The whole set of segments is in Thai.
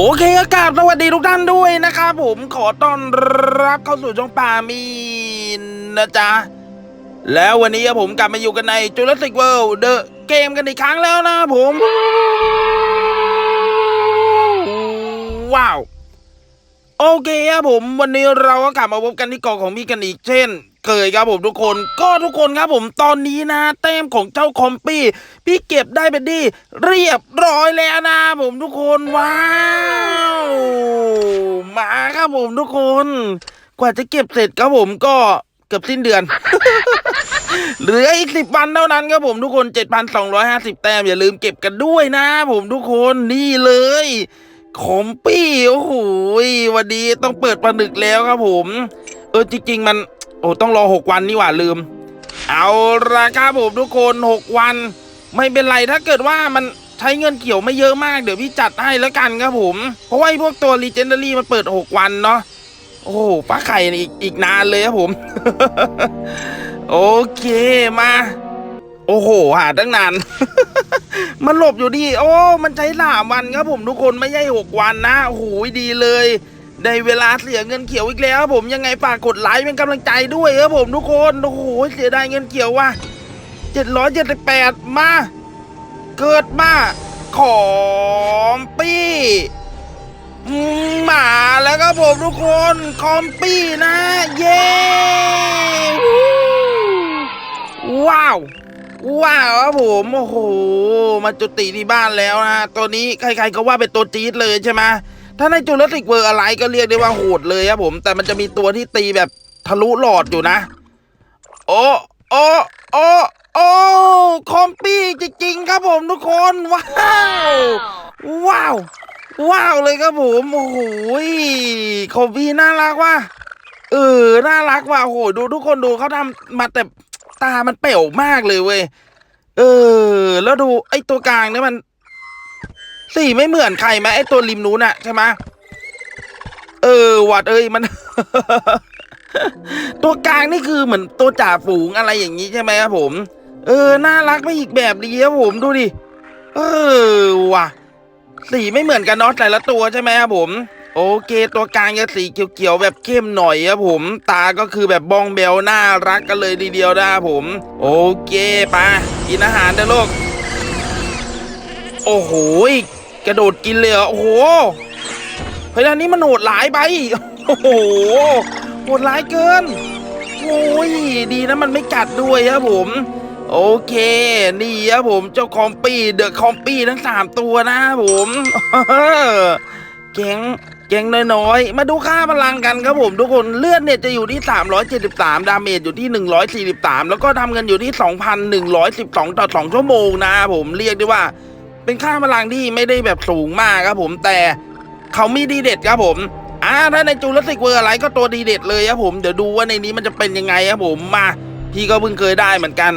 โอเคอากาศสวัสดีทุกท่านด้วยนะครับผมขอต้อนรับเข้าสู่ช่องปามีนนะจ๊ะ แล้ววันนี้ผมกลับมาอยู่กันใน Jurassic World The เกมกันอีกครั้งแล้วนะผม ว้าว โอเคครับผมวันนี้เราก็กลับมาพบกันที่เกาะของมีกันอีกเช่น เคยครับผมทุกคนก็ทุกคนครับผมตอนนี้นะแต้มของเจ้าคอมปี้พี่เก็บได้เป็นที่เรียบร้อยแล้วนะผมทุกคนว้าวมาครับผมทุกคน กว่าจะเก็บเสร็จครับผมก็เกือบสิ้นเดือนเหลืออีกสิบวันเท่านั้นครับผมทุกคน 7,250 แต้มอย่าลืมเก็บกันด้วยนะ ผมทุกคนนี่เลยคอมปี้โอ้โหวันนี้ต้องเปิดประนึกแล้วครับผม เออจริง ๆ มัน โอ้ต้องรอหกวันนี่หว่าลืม เอาราคาผมทุกคนหกวัน ไม่เป็นไรถ้าเกิดว่ามันใช้เงินเกี่ยวไม่เยอะมากเดี๋ยวพี่จัดให้แล้วกันครับผม เพราะว่าไอพวกตัว Legendary มันเปิด 6 วันเนาะโอ้ป้าไข่อีกอีกนานเลยครับผม โอเคมา โอ้โหหาตั้งนาน มันหลบอยู่ดี โอ้ มันใช้สามวันครับผมทุกคนไม่ใช่หกวันนะโอ้โหดีเลย ได้เวลาเสียเงินเขียวอีกแล้วผมยังไงฝากกดไลค์เป็นกำลังใจด้วยครับผมทุกคนโอ้โหเสียดายเงินเขียวว่ะเจ็ดร้อยเจ็ดสิบแปดมา เกิดมาของปี้อืมมาแล้วครับผมทุกคนคอมปี้นะเย้ว้าวว้าวครับผมโอ้โหมาจุติที่บ้านแล้วนะตัวนี้ใครๆก็ว่าเป็นตัวจี๊ดเลยใช่ไหม ถ้าในจูเลสิกเวอร์อะไรก็เรียกได้ว่าโหดเลยครับผม แต่มันจะมีตัวที่ตีแบบทะลุหลอดอยู่นะ โอ้โอ้โอ้โอ้คอมปี้จริงๆครับผมทุกคนว้าว ว้าว ว้าวเลยครับผมโอ้โหคอมปี้น่ารักว่ะเออน่ารักว่ะโอ้โหดูทุกคนดูเขาทำมาแต่ตามันเป๋วมากเลยเว้ยเออ แล้วดูไอ้ตัวกลางเนี่ยมัน สีไม่เหมือนใครไหมไอ้ตัวริมนู้นอะใช่ไหมเออวัดเอ้ยมัน ตัวกลางนี่คือเหมือนตัวจ่าฝูงอะไรอย่างนี้ใช่ไหมครับผม เออน่ารักไปอีกแบบดีครับผมดูดิเออว่ะ สีไม่เหมือนกันเนาะแต่ละตัวใช่ไหมครับผมโอเค ตัวกลางจะสีเขียวๆแบบเข้มหน่อยครับผม ตาก็คือแบบบองเบลน่ารักกันเลยทีเดียวนะครับผม โอเคไปกินอาหารเด้อลูกโอ้โห กระโดดกินเลยเหรอโอ้โหเฮ้ยอันนี้มันโหดหลายไปโอ้โหโหดหลายเกินโอ้ยดีนะมันไม่กัดด้วยครับผมโอเค นี่ครับผมเจ้าคอมปี้เดอะคอมปี้ทั้งสามตัวนะผมแก๊งแก๊งน้อยๆ มาดูค่าพลังกันครับผมทุกคนเลือดเนี่ยจะอยู่ที่ 373 ดาเมจอยู่ที่ 143 แล้วก็ทำเงินอยู่ที่ 2,112 ต่อ 2 ชั่วโมงนะผมเรียกได้ว่า เป็นค่าพลังที่ไม่ได้แบบสูงมากครับผมแต่เขามีดีเด็ดครับผมอ่าถ้าในจูราสสิกเวอร์อะไรก็ตัวดีเด็ดเลยครับผมเดี๋ยวดูว่าในนี้มันจะเป็นยังไงครับผมมาพี่ก็เพิ่งเคยได้เหมือนกัน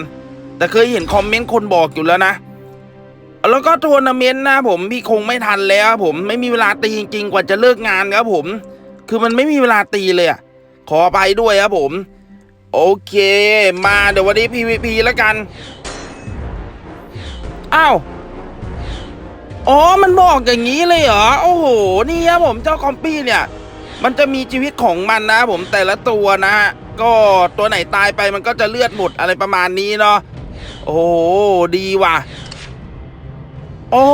แต่เคยเห็นคอมเมนต์คนบอกอยู่แล้วนะแล้วก็ทัวร์นาเมนต์นะผมพี่คงไม่ทันแล้วครับผมไม่มีเวลาตีจริงๆกว่าจะเลิกงานครับผม คือมันไม่มีเวลาตีเลยอะขอไปด้วยครับผม โอเค มาเดี๋ยววันนี้ PVP แล้วกันอ้าว อ๋อ มันบอกอย่างนี้เลยเหรอ โอ้โห นี่ครับผมเจ้าคอมปี้เนี่ย มันจะมีชีวิตของมันนะผมแต่ละตัวนะฮะก็ตัวไหนตายไปมันก็จะเลือดหมดอะไรประมาณนี้เนาะ โอ้โห ดีว่ะ โอ้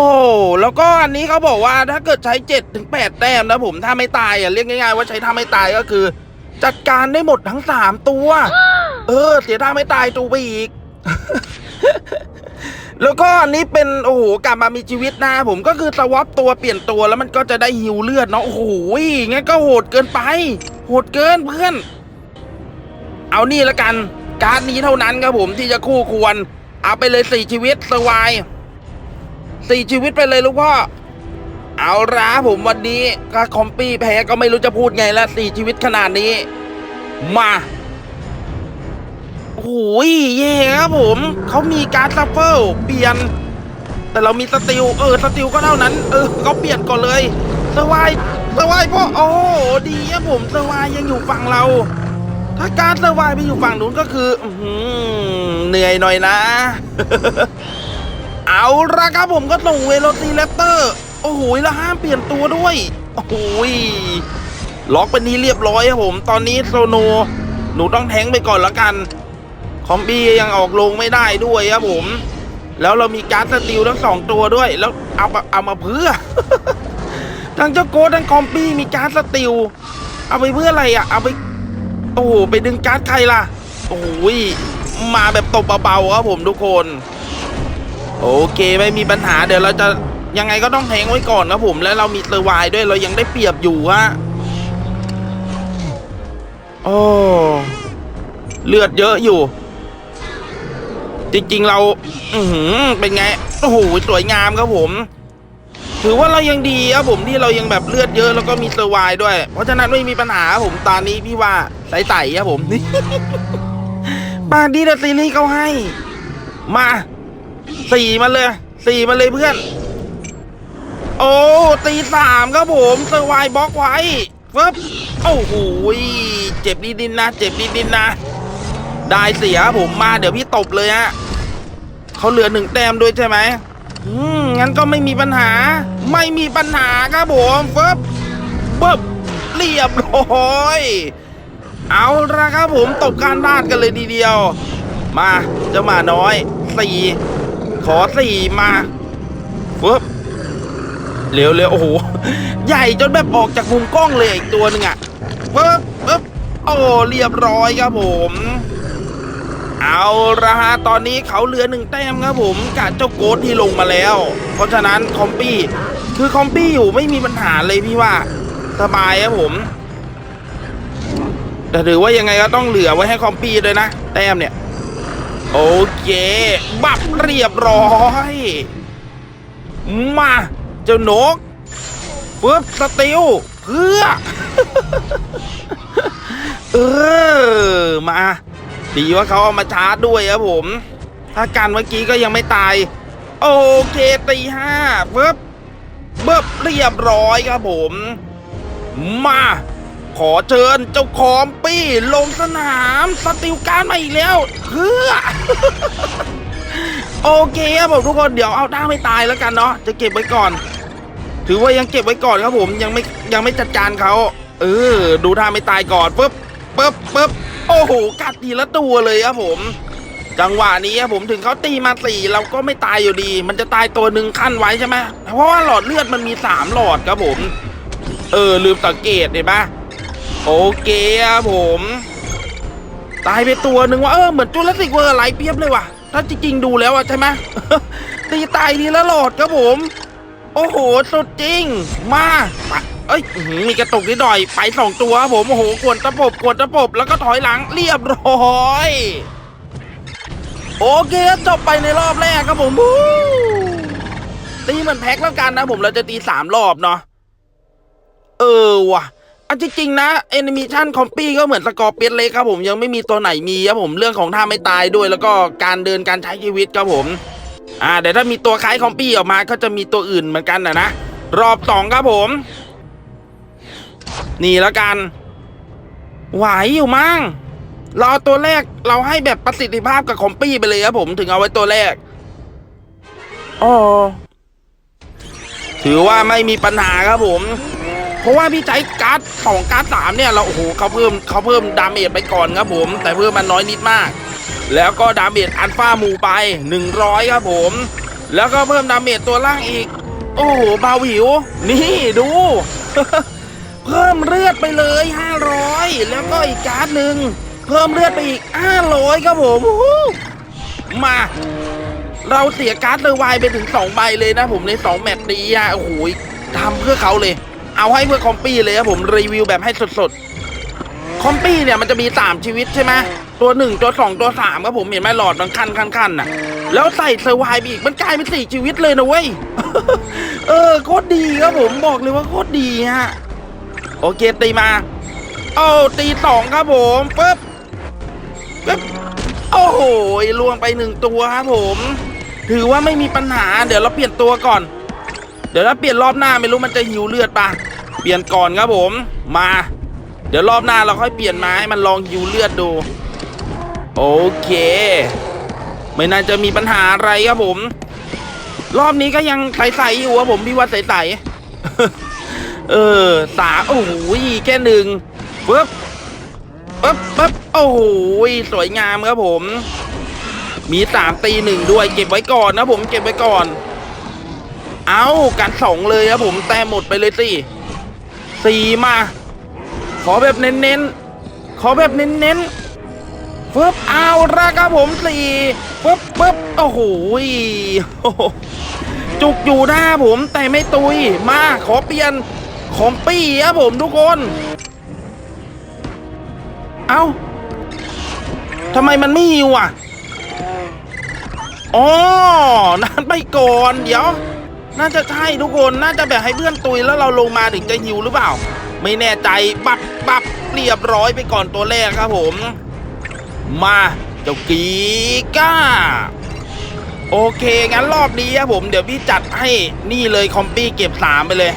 แล้วก็อันนี้เขาบอกว่าถ้าเกิดใช้เจ็ดถึงแปดแต้มนะผมถ้าไม่ตายอะเรียกง่าย ๆ ว่าใช้ท่าไม่ตายก็คือ จัดการได้หมดทั้งสามตัว เออ เสียท่าไม่ตายตัวไปอีก แล้วก็อันนี้เป็นโอ้โหกลับมามีชีวิตนะผมก็คือสวอปตัวเปลี่ยนตัวแล้วมันก็จะได้ฮิวเลือดเนาะโอ้โหงั้นก็โหดเกินไป โหดเกินเพื่อน เอานี่ละกัน การดนี้เท่านั้นครับผมที่จะคู่ควร เอาไปเลยสี่ชีวิตสวายสี่ชีวิตไปเลยลูกพ่อเอาละผมวันนี้ก็คอมปี้แพ้ก็ไม่รู้จะพูดไงละสี่ชีวิตขนาดนี้ มา โอ้ยเย่ครับผม เขามีการดซัฟเฟิลเปลี่ยน แต่เรามีสติลเออสติลก็เท่านั้น เออเขาเปลี่ยนก่อนเลยเซอร์ไวเซอร์ไวพ่อโอ้ดีครับผมเซอร์ไวยังอยู่ฝั่งเรา ถ้าการดเซอร์ไปอยู่ฝั่งนู้นก็คืออเหนื่อยหน่อยนะ เอาละครับผมก็ส่งเวโรตีแรปเตอร์ โอ้โหแล้วห้ามเปลี่ยนตัวด้วย โอ้โหยล็อกเป็นนี้เรียบร้อยครับผม ตอนนี้โซโน หนูต้องแทงไปก่อนละกัน คอมบี้ยังออกลงไม่ได้ด้วยครับผม แล้วเรามีการ์ดสติลทั้งสองตัวด้วย แล้วเอาเอามาเพื่อ ทั้งเจ้าโกทั้งคอมบี้มีการ์ดสติล เอาไปเพื่ออะไรอะ เอาไปโอ้โหไปดึงการ์ดใครล่ะ โอ้โยมาแบบตบเบาๆครับผมทุกคน โอเคไม่มีปัญหาเดี๋ยวเราจะยังไงก็ต้องแทงไว้ก่อนครับผม แล้วเรามีเซอร์ไวน์ด้วยเรายังได้เปรียบอยู่ฮะโอ้เลือดเยอะอยู่ จริงๆเรา อืเป็นไง โอ้โห สวยงามครับผม ถือว่าเรายังดีครับผมที่เรายังแบบเลือดเยอะแล้วก็มีเซอร์ไวน์ด้วย เพราะฉะนั้นไม่มีปัญหาครับผมตอนนี้พี่ว่าใสๆครับผมนี่บางดีดอะซีรีส์เขาให้ มาสี่มาเลยสี่มาเลยเพื่อน โอ้ตีสามครับผมเซอร์ไวน์บล็อกไว้ฟึบโอ้โหเจ็บนิดนิดนะ เจ็บนิดนิดนะ ได้เสียผมมาเดี๋ยวพี่ตบเลยฮะเขาเหลือหนึ่งแต้มด้วยใช่ไหมอืมงั้นก็ไม่มีปัญหา ไม่มีปัญหาครับผมฟึบปึ๊บเรียบร้อยเอาละครับผมตบการบ้านกันเลยทีเดียว มาเจ้าหมาน้อยสี่ขอสี่มาฟึบเร็วเร็วโอ้โหใหญ่จนแบบออกจากมุมกล้องเลยอีกตัวหนึ่งอะฟึบฟึบโอ้เรียบร้อยครับผม เอาละฮะตอนนี้เขาเหลือหนึ่งแต้มครับผมกับเจ้าโกดที่ลงมาแล้ว เพราะฉะนั้นคอมปี้คือคอมปี้อยู่ไม่มีปัญหาเลยพี่ว่าสบายครับผม แต่ถือว่ายังไงก็ต้องเหลือไว้ให้คอมปี้ด้วยนะ แต้มเนี่ย โอเค บับเรียบร้อย มาเจ้านกปึ๊บสติลเพื่อ เออ มา ดีว่าเขาเอามาชาร์จด้วยครับผม ถ้ากันเมื่อกี้ก็ยังไม่ตาย โอเคตีห้าปึ๊บปึ๊บเรียบร้อยครับผม มา ขอเชิญเจ้าคอมปี้ลงสนามสติลการมาอีกแล้วเพื่อโอเคครับผมทุกคนเดี๋ยวเอาด้าไม่ตายแล้วกันเนาะจะเก็บไว้ก่อน ถือว่ายังเก็บไว้ก่อนครับผมยังไม่ยังไม่จัดการเขาเออ ดูท่าไม่ตายก่อนปุ๊บปุ๊บปุ๊บ โอ้โห กัดทีละตัวเลยครับผม จังหวะนี้ครับผมถึงเขาตีมาสี่เราก็ไม่ตายอยู่ดี มันจะตายตัวหนึ่งขั้นไว้ใช่ไหมเพราะว่าหลอดเลือดมันมีสามหลอดครับผม เออ ลืมสังเกตเห็นปะโอเคครับผม ตายไปตัวหนึ่งว่าเออเหมือนจูเลสิกเวอร์อะไรเปียบเลยว่ะ ถ้าจริงๆดูแล้วอะใช่ไหมตีตายทีละหลอดครับผม โอ้โหสุดจริง มา เอ้ยมีกระตุกนิดหน่อยไปสองตัวผมโอ้โหกวนตะปบกวนตะปบแล้วก็ถอยหลังเรียบร้อยโอเคจบไปในรอบแรกครับผมตีเหมือนแพ็คแล้วกันนะผมเราจะตีสามรอบเนาะเออว่ะอันจริงๆนะแอนิเมชันคอมปี้ก็เหมือนสกอร์เปียนเล็กครับผมยังไม่มีตัวไหนมีครับผมเรื่องของท่าไม่ตายด้วยแล้วก็การเดินการใช้ชีวิตครับผม อ่าเดี๋ยวถ้ามีตัวคล้ายคอมปี้ออกมาก็จะมีตัวอื่นเหมือนกันนะนะรอบสองครับผม นี่แล้วกัน ไหวอยู่มั้งรอตัวแรกเราให้แบบประสิทธิภาพกับคอมปี้ไปเลยครับผมถึงเอาไว้ตัวแรกอ๋อถือว่าไม่มีปัญหาครับผม เพราะว่าพี่ใช้การ์ดสองการ์ดสามเนี่ยเราโอ้โหเขาเพิ่มเขาเพิ่มดาเมจไปก่อนครับผม แต่เพิ่มมันน้อยนิดมาก แล้วก็ดาเมจอัลฟาหมูไป 100 ครับผม แล้วก็เพิ่มดาเมจตัวล่างอีก โอ้โหเบาหิว นี่ดู เพิ่มเลือดไปเลย 500 แล้วก็อีกการ์ดหนึ่งเพิ่มเลือดไปอีก 500 ครับผมมา เราเสียการ์ดเลยวายไปถึง 2 ใบเลยนะผมใน 2 แมตช์นี้อะโอ้โหทำเพื่อเขาเลย เอาให้เพื่อคอมปี้เลยครับผมรีวิวแบบให้สดๆ คอมปี้เนี่ยมันจะมีสามชีวิตใช่ไหมตัวหนึ่งตัวสองตัวสามครับผมเห็นไหมหลอดมันขั้นขั้นขั้นน่ะแล้วใส่เซอร์ไวไปอีกมันกลายเป็นสี่ชีวิตเลยนะเว้ย เออโคตรดีครับผมบอกเลยว่าโคตรดีฮะ โอเคตีมา โอ้ตีสองครับผมปึ๊บปึ๊บโอ้โหล่วงไปหนึ่งตัวครับผม ถือว่าไม่มีปัญหา เดี๋ยวเราเปลี่ยนตัวก่อน เดี๋ยวถ้าเปลี่ยนรอบหน้าไม่รู้มันจะหิวเลือดปะเปลี่ยนก่อนครับผมมา เดี๋ยวรอบหน้าเราค่อยเปลี่ยนมาให้มันลองหิวเลือดดู โอเค ไม่น่าจะมีปัญหาอะไรครับผม รอบนี้ก็ยังใสๆอยู่ครับผมพี่ว่าใสๆ เออสามโอ้โหแค่หนึ่งปึ๊บปึ๊บปึ๊บโอ้โหสวยงามครับผม มีสามตีหนึ่งด้วยเก็บไว้ก่อนนะผมเก็บไว้ก่อน เอากันสองเลยครับผมแต้มหมดไปเลยสิสี่มา ขอแบบเน้นๆ ขอแบบเน้นๆฟึบเอาละครับผมสี่ฟึบฟึบโอ้โหโอ้โหจุกอยู่หน้าผมแต่ไม่ตุย มาขอเปลี่ยน ของปี้ครับผมทุกคน เอาทำไมมันไม่หิวอะอ๋อนั่นไปก่อน เดี๋ยว น่าจะใช่ทุกคน น่าจะแบบให้เพื่อนตุยแล้วเราลงมาถึงจะหิวหรือเปล่า ไม่แน่ใจปับปับเรียบร้อยไปก่อนตัวแรกครับผม มาเจ้ากีก้า โอเค งั้นรอบนี้ครับผม เดี๋ยวพี่จัดให้นี่เลยคอมปี้เก็บสามไปเลย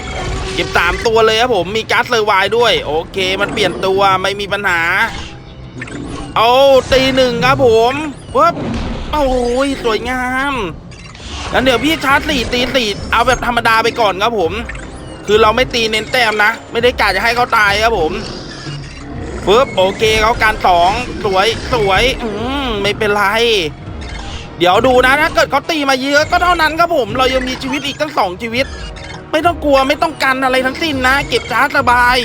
ก็บสามตัวเลยครับผมมีการ์ดเซอร์ไวด้วย โอเค มันเปลี่ยนตัวไม่มีปัญหา เอาตีหนึ่งครับผมปึ๊บโอ้ยสวยงามงั้นเดี๋ยวพี่ชาร์จสี่ตีสี่เอาแบบธรรมดาไปก่อนครับผม คือเราไม่ตีเน้นแต้มนะ ไม่ได้กะจะให้เขาตายครับผมปึ๊บโอเคเขาการสองสวยสวยอืมไม่เป็นไร เดี๋ยวดูนะถ้าเกิดเขาตีมาเยอะก็เท่านั้นครับผม เรายังมีชีวิตอีกตั้งสองชีวิต ไม่ต้องกลัวไม่ต้องกันอะไรทั้งสิ้นนะ เก็บชาร์สบาย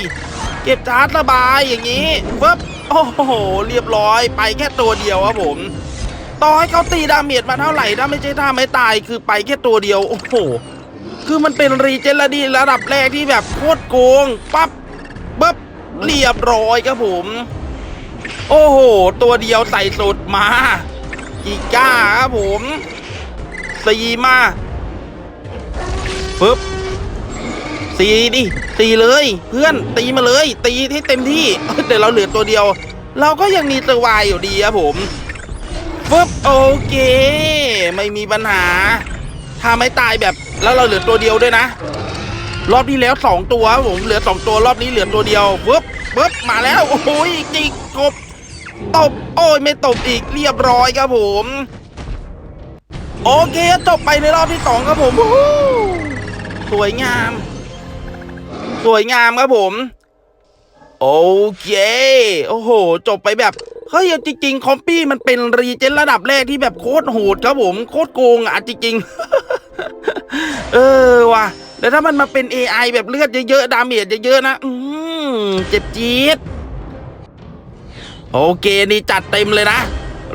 เก็บชาร์สบายอย่างนี้ปึ๊บโอ้โห เรียบร้อย ไปแค่ตัวเดียวครับผมต่อให้เขาตีดาเมจมาเท่าไหร่ถ้าไม่ใช่ท่าไม่ตายคือไปแค่ตัวเดียว โอ้โห คือมันเป็นรีเจนระดีระดับแรกที่แบบโคตรโกงปั๊บปึ๊บเรียบร้อยครับผม โอ้โห ตัวเดียวใส่สุดมากีก้าครับผมสีมาปึ๊บ สี่ดิตีเลย เพื่อนตีมาเลย ตีให้เต็มที่เอ้ยแต่เราเหลือตัวเดียว เราก็ยังมีตัววายอยู่ดีครับผมปึ๊บโอเค ไม่มีปัญหา ถ้าไม่ตายแบบแล้วเราเหลือตัวเดียวด้วยนะ รอบที่แล้วสองตัวผมเหลือสองตัวรอบนี้เหลือตัวเดียวปึ๊บปึ๊บมาแล้วโอ้ยจิกกบตบโอ้ยไม่ตบอีกเรียบร้อยครับผม โอเคจบไปในรอบที่สองครับผมสวยงาม สวยงามครับผม โอเค โอ้โห จบไปแบบ เฮ้ยจริงๆ คอมปี้มันเป็นรีเจนระดับแรกที่แบบโคตรโหดครับผม โคตรโกงอะจริงๆ เออว่ะ แล้วถ้ามันมาเป็น AI แบบเลือดเยอะๆ ดาเมจเยอะๆ นะ อืมเจ็บจี๊ดโอเคนี่จัดเต็มเลยนะ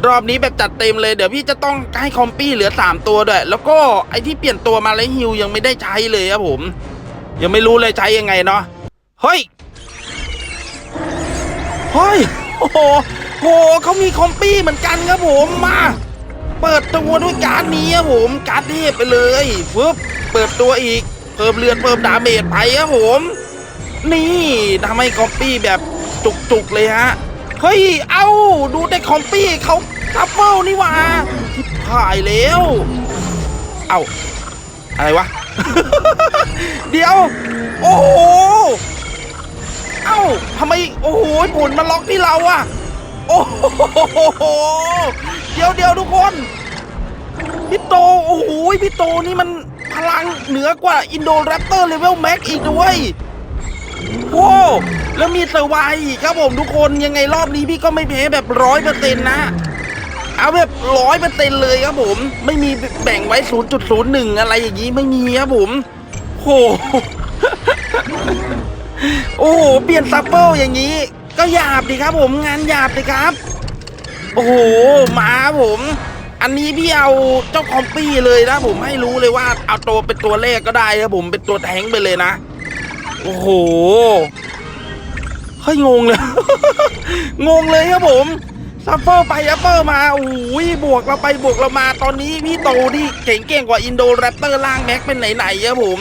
รอบนี้แบบจัดเต็มเลยเดี๋ยวพี่จะต้องให้คอมปี้เหลือ 3 ตัวด้วย แล้วก็ไอที่เปลี่ยนตัวมาแล้วฮิวยังไม่ได้ใช้เลยครับผม ยังไม่รู้เลยใช้ยังไงเนาะเฮ้ยเฮ้ยโอ้โหโหเขามีคอมปี้เหมือนกันครับผมมา เปิดตัวด้วยการนี้ครับผมการเทพไปเลยฟึบเปิดตัวอีกเพิ่มเลือดเพิ่มดาเมจไปครับผม นี่ทำให้คอมปี้แบบจุกๆเลยฮะเฮ้ยเอ้าดูได้คอมปี้เขาทับเบิลนี่ว่าทิพายแล้ว เอ้าอะไรวะ เดี๋ยว โอ้โห เอ้าทำไม โอ้โหผลมาล็อกที่เราอะโอ้โห เดี๋ยวเดี๋ยวทุกคน พี่โต โอ้โห พี่โตนี่มันพลังเหนือกว่าอินโดแรปเตอร์เลเวลแม็กอีกด้วยโว้วแล้วมีเซอร์ไวน์อีกครับผมทุกคนยังไงรอบนี้พี่ก็ไม่แพ้แบบร้อยเปอร์เซ็นต์นะ เอาแบบร้อยเปอร์เซ็นต์เลยครับผม ไม่มีแบ่งไว้ 0.01 อะไรอย่างนี้ไม่มีครับผมโหโอ้โห เปลี่ยนซับเปิลอย่างนี้ ก็หยาบดิครับผมงานหยาบเลยครับ โอ้โหมาครับผม อันนี้พี่เอาเจ้าคอมปี้เลยนะผมให้รู้เลยว่า เอาตัวเป็นตัวแรกก็ได้ครับผมเป็นตัวแทงไปเลยนะ โอ้โหเฮ้ยงงเลย งงเลยครับผม ซัฟเฟอร์ไปซัฟเฟอร์มาโอ้ยบวกเราไปบวกเรามาตอนนี้พี่โตที่เก่งเก่งกว่าอินโดแรปเตอร์ล่างแม็กเป็นไหนๆครับผม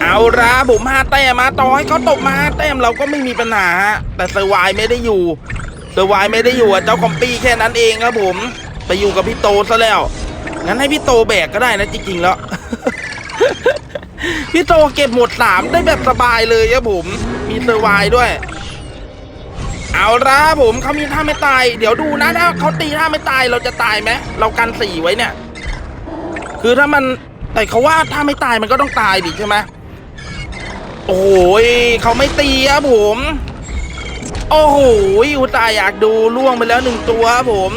เอาละผมห้าแต้มมาต่อให้เขาตกมาแต้มเราก็ไม่มีปัญหา แต่เซอร์ไวไม่ได้อยู่เซอร์ไวไม่ได้อยู่เจ้าคอมปี้แค่นั้นเองครับผมไปอยู่กับพี่โตซะแล้วงั้นให้พี่โตแบกก็ได้นะจริงๆแล้วพี่โตเก็บหมดสามได้แบบสบายเลยครับผม มีเซอร์ไวด้วย เอาละผมเขามีท่าไม่ตาย เดี๋ยวดูนะถ้าเขาตีท่าไม่ตายเราจะตายไหมเรากันสี่ไว้เนี่ย คือถ้ามันแต่เขาว่าถ้าไม่ตายมันก็ต้องตายดิใช่ไหมโอ้โหยเขาไม่ตีครับผม โอ้โหอุตาห์อยากดูล่วงไปแล้วหนึ่งตัวครับผม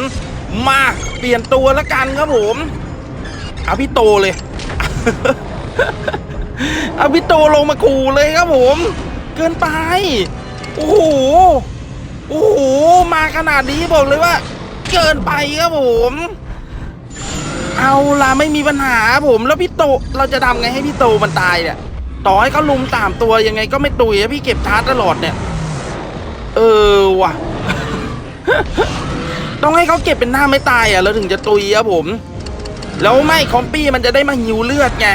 มาเปลี่ยนตัวแล้วกันครับผมเอาพี่โตเลยเอาพี่โตลงมาขู่เลยครับผม เกินไป โอ้โห โอ้โห มาขนาดนี้บอกเลยว่า เกินไปครับผม เอาล่ะไม่มีปัญหาผมแล้วพี่โตเราจะทำไงให้พี่โตมันตายเนี่ยต่อให้เขาลุมสามตัวยังไงก็ไม่ตุยะพี่เก็บชาร์จตลอดเนี่ย เออว่ะ ต้องให้เขาเก็บเป็นหน้าไม่ตายอะแล้วถึงจะตุยอะผม แล้วไม่คอมปี้มันจะได้มาหิวเลือดไง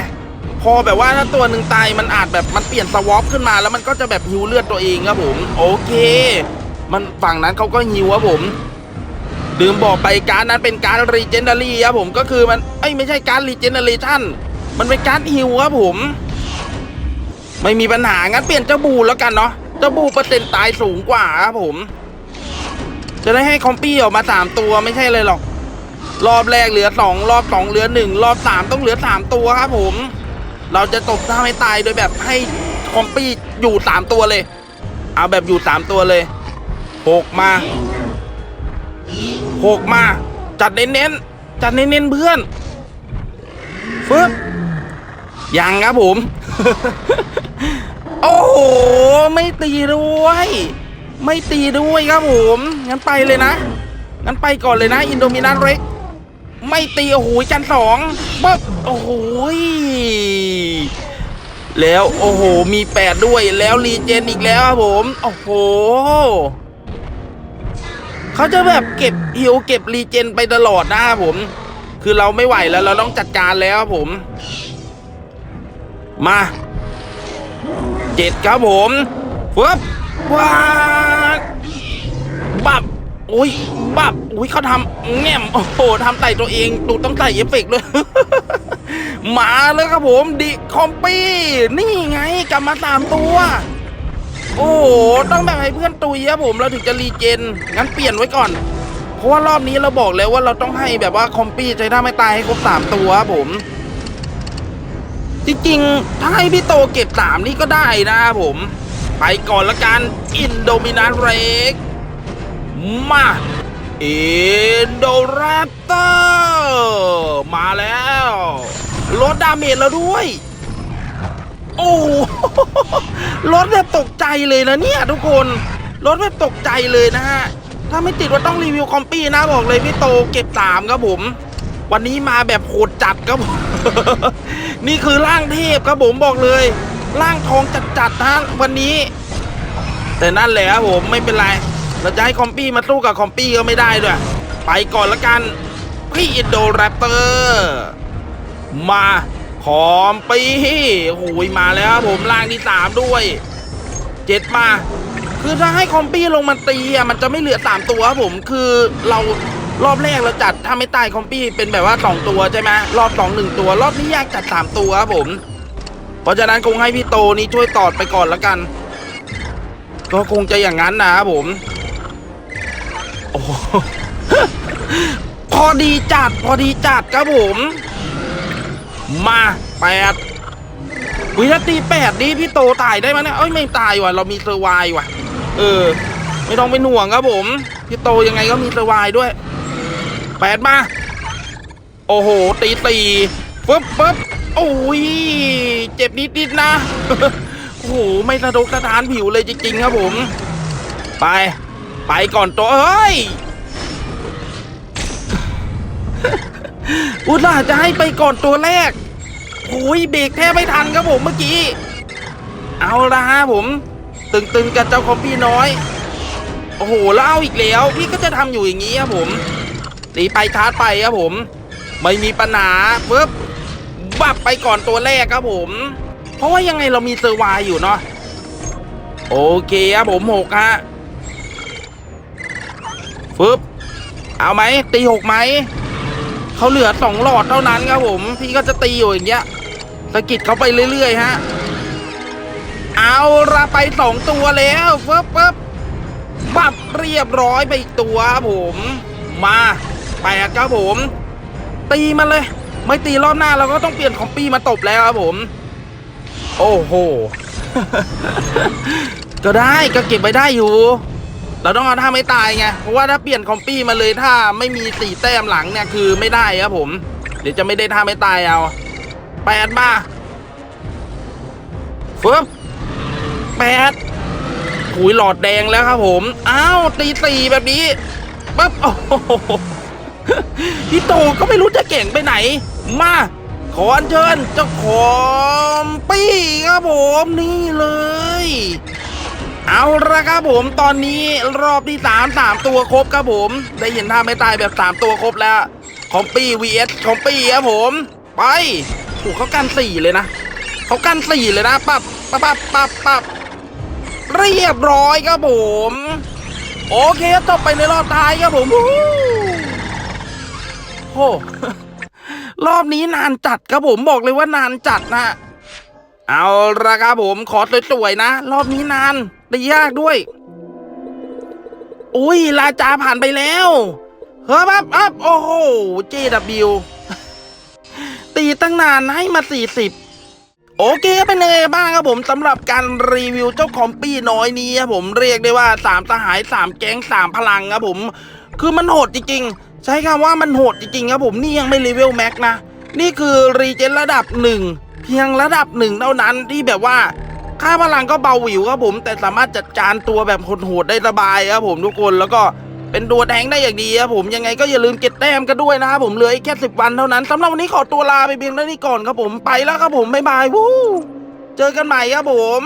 พอแบบว่าถ้าตัวหนึ่งตายมันอาจแบบมันเปลี่ยนสวอปขึ้นมาแล้วมันก็จะแบบหิวเลือดตัวเองครับผม โอเค มันฝั่งนั้นเขาก็หิวครับผมลืมบอกไปการนั้นเป็นการรีเจนดารี่ครับผมก็คือมันเอ้ยไม่ใช่การรีเจนเดเรชั่นมันเป็นการฮิวครับผม ไม่มีปัญหางั้นเปลี่ยนเจ้าบูแล้วกันเนาะเจ้าบูเปอร์เซ็นต์ตายสูงกว่าครับผม จะได้ให้คอมปี้ออกมาสามตัวไม่ใช่เลยหรอก รอบแรกเหลือสองรอบสองเหลือหนึ่งรอบสามต้องเหลือสามตัวครับผม เราจะตบท่าไม่ตายโดยแบบให้คอมปี้อยู่สามตัวเลย เอาแบบอยู่สามตัวเลย หกมาหกมา จัดเน้นๆจัดเน้นๆเพื่อนฟึบยังครับผม โอ้โห ไม่ตีด้วย ไม่ตีด้วยครับผม งั้นไปเลยนะ งั้นไปก่อนเลยนะ อินโดมินันเร็ก ไม่ตีโอ้โหจันสองปึ๊บโอ้โหแล้วโอ้โห มีแปดด้วยแล้วรีเจนอีกแล้วครับผม โอ้โห เขาจะแบบเก็บฮิวเก็บรีเจนไปตลอดนะครับผม คือเราไม่ไหวแล้วเราต้องจัดการแล้วครับผม มาเจ็ดครับผมฟึบว้าบับโอ้ยบับโอ้ยเขาทำแง่มโอ้โหทำใส่ตัวเองตูต้องใส่เอฟเฟกต์เลยมาเลยครับผมดิคอมปี้ นี่ไงกลับมาสามตัว โอ้โหต้องแบบให้เพื่อนตุยครับผมเราถึงจะรีเจนงั้นเปลี่ยนไว้ก่อน เพราะว่ารอบนี้เราบอกแล้วว่าเราต้องให้แบบว่าคอมปี้ใช้ท่าไม่ตายให้ครบสามตัวครับผม จริงๆ ถ้าให้พี่โตเก็บสามนี่ก็ได้นะครับผม ไปก่อนละกันอินโดมินาเรกมาอินโดแรปเตอร์มาแล้วลดดาเมจแล้วด้วย โอ้โหรถแบบตกใจเลยนะเนี่ยทุกคนรถแบบตกใจเลยนะฮะ ถ้าไม่ติดว่าต้องรีวิวคอมปี้นะบอกเลยพี่โตเก็บสามครับผม วันนี้มาแบบโหดจัดครับผมนี่คือร่างเทพครับผมบอกเลยร่างทองจัดๆนะวันนี้ แต่นั่นแหละครับผมไม่เป็นไร เราจะให้คอมปี้มาสู้กับคอมปี้ก็ไม่ได้ด้วย ไปก่อนละกันพี่อินโดแรปเตอร์มา คอมปี้โอ้ยมาแล้วครับผมร่างที่สามด้วยเจ็ดมา คือถ้าให้คอมปี้ลงมาตีอะมันจะไม่เหลือสามตัวครับผมคือเรารอบแรกเราจัดถ้าไม่ตายคอมปี้เป็นแบบว่าสองตัวใช่ไหมรอบสองหนึ่งตัว รอบนี้อยากจัดสามตัวครับผมเพราะฉะนั้นคงให้พี่โตนี้ช่วยตอดไปก่อนละกัน ก็คงจะอย่างนั้นนะครับผมโอ้โหพอดีจัดพอดีจัดครับผม มาแปดวินาทีแปดนี่พี่โตตายได้ไหมเนี่ยเอ้ยไม่ตายว่ะเรามีเซอร์ไวว่ะ เออ ไม่ต้องเป็นห่วงครับผม พี่โตยังไงก็มีเซอร์ไวด้วยแปดมา โอ้โห ตีตีปึ๊บปึ๊บโอ้ยเจ็บนิดนิดนะ โอ้โห ไม่สะดกสะท้านผิวเลยจริงๆครับผม ไป ไปก่อนโตเฮ้ยอุตส่าห์จะให้ไปก่อนตัวแรก โอ้ยเบรกแทบไม่ทันครับผมเมื่อกี้ เอาละฮะผม ตึงๆกับเจ้าคอมพี่น้อย โอ้โหแล้วเอาอีกแล้ว พี่ก็จะทำอยู่อย่างนี้ครับผมตีไปชาร์จไปครับผม ไม่มีปัญหาปึ๊บบับไปก่อนตัวแรกครับผม เพราะว่ายังไงเรามีเซอร์วน์อยู่เนาะโอเคครับผมหกฮะฟึบเอาไหมตีหกไหมเขาเหลือสองหลอดเท่านั้นครับผม พี่ก็จะตีอยู่อย่างเงี้ย สะกิดเขาไปเรื่อยๆฮะ เอาละไปสองตัวแล้วฟึบฟึบบับเรียบร้อยไปอีกตัวครับผม มาแปดครับผม ตีมันเลย ไม่ตีรอบหน้าเราก็ต้องเปลี่ยนคอมปี้มาตบแล้วครับผม โอ้โห ก็ได้ก็เก็บไว้ได้อยู่ เราต้องเอาท่าไม่ตายไง เพราะว่าถ้าเปลี่ยนคอมปี้มาเลยถ้าไม่มีสี่แต้มหลังเนี่ยคือไม่ได้ครับผม เดี๋ยวจะไม่ได้ท่าไม่ตายเอา แปดมาฟึบแปดหุยหลอดแดงแล้วครับผม อ้าว ตีสี่แบบนี้ปั๊บโอ้โหพี่โตก็ไม่รู้จะเก่งไปไหน มา ขออัญเชิญเจ้าของปี้ครับผมนี่เลย เอาละครับผมตอนนี้รอบที่สามสามตัวครบครับผม ได้เห็นท่าไม่ตายแบบสามตัวครบแล้ว คอมปี้ vs คอมปี้ครับผม ไป โอ้เขากันสี่เลยนะเขากันสี่เลยนะปับปับปับปับปับเรียบร้อยครับผม โอเคจบไปในรอบท้ายครับผมโอ้รอบนี้นานจัดครับผมบอกเลยว่านานจัดนะเอาละครับผมขอสวยๆนะ รอบนี้นานได้ยากด้วย อุ้ยลาจาผ่านไปแล้วเฮ้ยปั๊บปับโอ้โห JW ตีตั้งนานให้มา 40โอเคเป็นยังไงบ้างครับผมสำหรับการรีวิวเจ้าคอมปี้น้อยนี้ครับผมเรียกได้ว่า3สหาย3แก๊ง3พลังครับผม คือมันโหดจริงๆ ใช้คำว่ามันโหดจริงๆครับผมนี่ยังไม่เลเวลแม็กนะ นี่คือรีเจนระดับหนึ่งเพียงระดับหนึ่งเท่านั้นที่แบบว่า ค่าพลังก็เบาหวิวครับผม แต่สามารถจัดการตัวแบบโหดๆได้สบายครับผมทุกคนแล้วก็ เป็นตัวแทงได้อย่างดีครับผมยังไงก็อย่าลืมเก็บแต้มกันด้วยนะครับผมเหลืออีกแค่สิบวันเท่านั้นสำหรับวันนี้ขอตัวลาไปเพียงเท่านี้ก่อนครับผมไปแล้วครับผมบ๊ายบายวู้เจอกันใหม่ครับผม